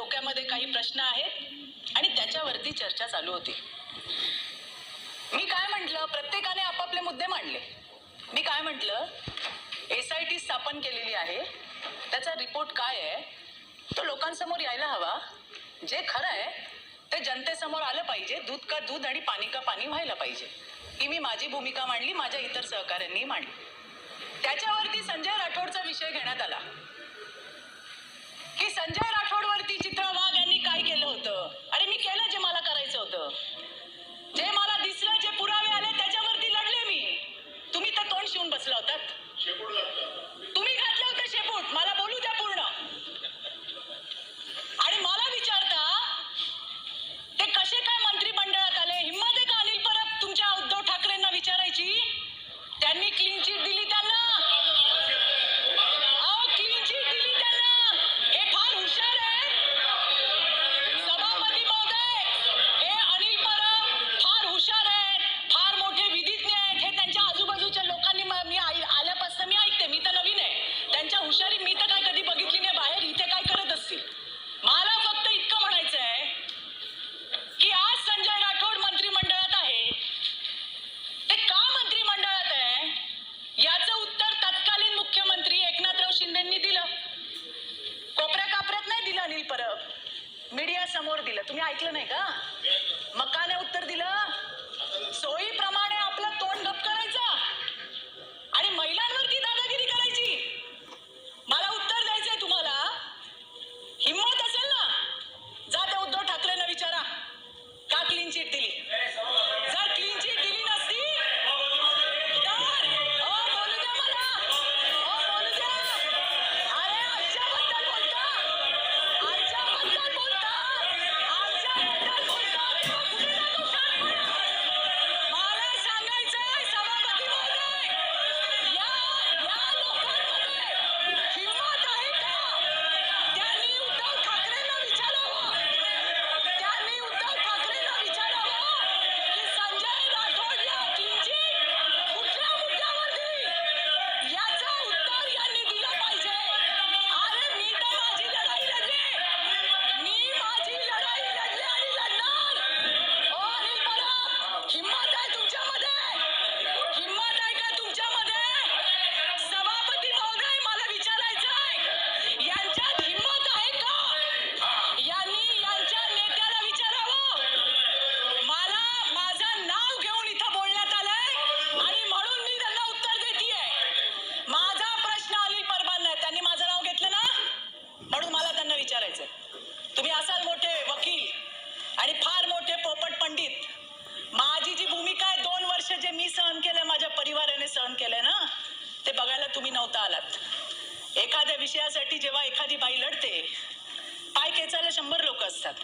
डोक्यामध्ये काही प्रश्न आहेत आणि त्याच्यावरती चर्चा चालू होती. मी काय म्हटलं? प्रत्येकाने आपापले मुद्दे मांडले. मी काय म्हटलं? एस आय टी स्थापन केलेली आहे. त्याचा रिपोर्ट काय आहे? तो लोकांसमोर यायला हवा. जे खरं आहे ते जनतेसमोर आलं पाहिजे. दूध का दूध आणि पाणी का पाणी व्हायला पाहिजे. ही मी माझी भूमिका मांडली माझ्या इतर सहकाऱ्यांनी मांडली. त्याच्यावरती संजय राठोडचा विषय घेण्यात आला. मीडिया समोर दिलं. तुम्ही ऐकलं नाही का? जे मी सहन केलं माझ्या परिवाराने सहन केलंय ना ते बघायला तुम्ही नव्हता आलात. एखाद्या विषयासाठी जेव्हा एखादी बाई लढते पाय खेचायला शंभर लोक असतात.